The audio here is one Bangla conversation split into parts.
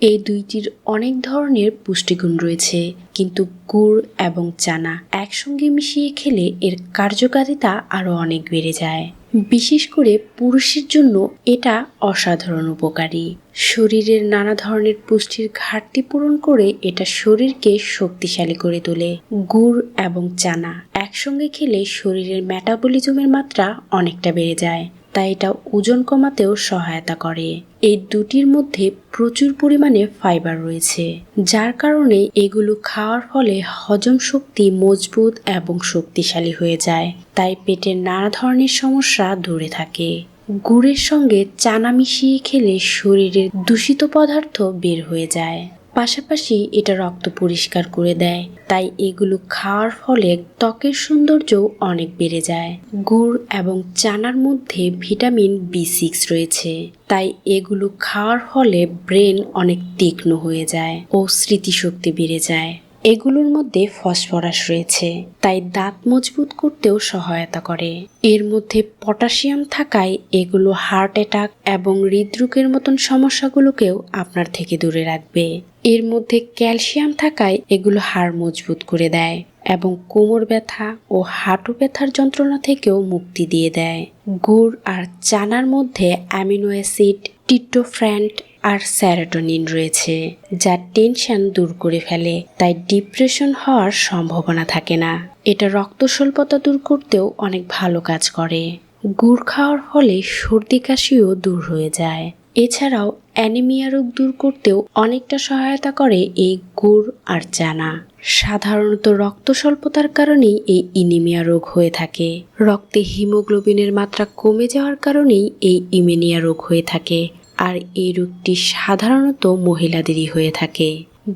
এই দুইটির অনেক ধরনের পুষ্টিগুণ রয়েছে, কিন্তু গুড় এবং চানা একসঙ্গে মিশিয়ে খেলে এর কার্যকারিতা আরও অনেক বেড়ে যায়। বিশেষ করে পুরুষের জন্য এটা অসাধারণ উপকারী। শরীরের নানা ধরনের পুষ্টির ঘাটতি পূরণ করে এটা শরীরকে শক্তিশালী করে তোলে। গুড় এবং চানা একসঙ্গে খেলে শরীরের মেটাবলিজমের মাত্রা অনেকটা বেড়ে যায়, তাই এটা ওজন কমাতেও সহায়তা করে। এই দুটির মধ্যে প্রচুর পরিমাণে ফাইবার রয়েছে, যার কারণে এগুলো খাওয়ার ফলে হজম শক্তি মজবুত এবং শক্তিশালী হয়ে যায়। তাই পেটের নানা ধরনের সমস্যা দূরে থাকে। গুড়ের সঙ্গে চানা মিশিয়ে খেলে শরীরের দূষিত পদার্থ বের হয়ে যায়। পাশাপাশি এটা রক্ত পরিষ্কার করে দেয়। তাই এগুলো খাওয়ার ফলে ত্বকের সৌন্দর্য অনেক বেড়ে যায়। গুড় এবং চানার মধ্যে ভিটামিন বি সিক্স রয়েছে। তাই এগুলো খাওয়ার ফলে ব্রেন অনেক তীক্ষ্ণ হয়ে যায় ও স্মৃতিশক্তি বেড়ে যায়। এগুলোর মধ্যে ফসফরাস রয়েছে, তাই দাঁত মজবুত করতেও সহায়তা করে। এর মধ্যে পটাশিয়াম থাকায় এগুলো হার্ট অ্যাটাক এবং হৃদরোগের মতন সমস্যাগুলোকেও আপনার থেকে দূরে রাখবে। এর মধ্যে ক্যালসিয়াম থাকায় এগুলো হাড় মজবুত করে দেয় এবং কোমর ব্যথা ও হাঁটু ব্যথার যন্ত্রণা থেকেও মুক্তি দিয়ে দেয়। গুড় আর চানার মধ্যে অ্যামিনো অ্যাসিড টিটোফ্র্যান্ট আর স্যারাটোনিন রয়েছে, যা টেনশন দূর করে ফেলে, তাই ডিপ্রেশন হওয়ার সম্ভাবনা থাকে না। এটা রক্ত স্বল্পতা দূর করতেও অনেক ভালো কাজ করে। গুড় খাওয়ার ফলে সর্দি কাশিও দূর হয়ে যায়। এছাড়াও অ্যানিমিয়া রোগ দূর করতেও অনেকটা সহায়তা করে এই গুড় আর চানা। সাধারণত রক্ত স্বল্পতার কারণেই এই ইনিমিয়া রোগ হয়ে থাকে। রক্তে হিমোগ্লোবিনের মাত্রা কমে যাওয়ার কারণেই এই ইমেনিয়া রোগ হয়ে থাকে। আর এই রোগটি সাধারণত মহিলাদেরই হয়ে থাকে।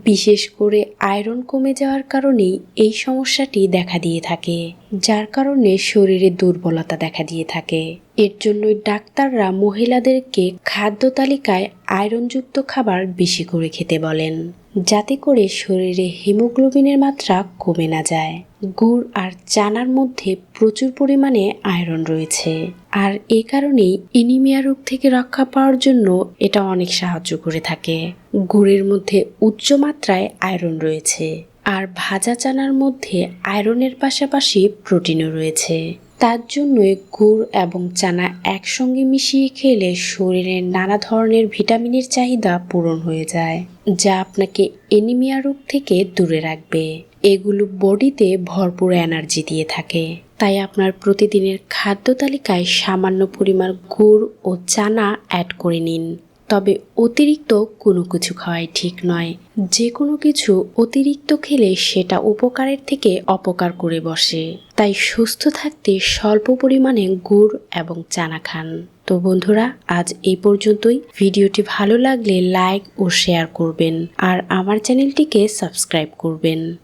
বিশেষ করে আয়রন কমে যাওয়ার কারণেই এই সমস্যাটি দেখা দিয়ে থাকে, যার কারণে শরীরে দুর্বলতা দেখা দিয়ে থাকে। এর জন্যই ডাক্তাররা মহিলাদেরকে খাদ্য তালিকায় আয়রনযুক্ত খাবার বেশি করে খেতে বলেন, যাতে করে শরীরে হিমোগ্লোবিনের মাত্রা কমে না যায়। গুড় আর চানার মধ্যে প্রচুর পরিমাণে আয়রন রয়েছে। আর এ কারণেই এনিমিয়া রোগ থেকে রক্ষা পাওয়ার জন্য এটা অনেক সাহায্য করে থাকে। গুড়ের মধ্যে উচ্চ মাত্রায় আয়রন রয়েছে আর ভাজা চানার মধ্যে আয়রনের পাশাপাশি প্রোটিনও রয়েছে। তার জন্যই গুড় এবং চানা একসঙ্গে মিশিয়ে খেলে শরীরের নানা ধরনের ভিটামিনের চাহিদা পূরণ হয়ে যায়, যা আপনাকে এনিমিয়া রোগ থেকে দূরে রাখবে। এগুলো বডিতে ভরপুর এনার্জি দিয়ে থাকে। তাই আপনার প্রতিদিনের খাদ্য তালিকায় সামান্য পরিমাণ গুড় ও চানা অ্যাড করে নিন। তবে অতিরিক্ত কোনো কিছু খাওয়াই ঠিক নয়। যে কোনো কিছু অতিরিক্ত খেলে সেটা উপকারের থেকে অপকার করে বসে। তাই সুস্থ থাকতে স্বল্প পরিমাণে গুড় এবং চানা খান। তো বন্ধুরা, আজ এই পর্যন্তই। ভিডিওটি ভালো লাগলে লাইক ও শেয়ার করবেন। আর আমার চ্যানেলটিকে সাবস্ক্রাইব করবেন।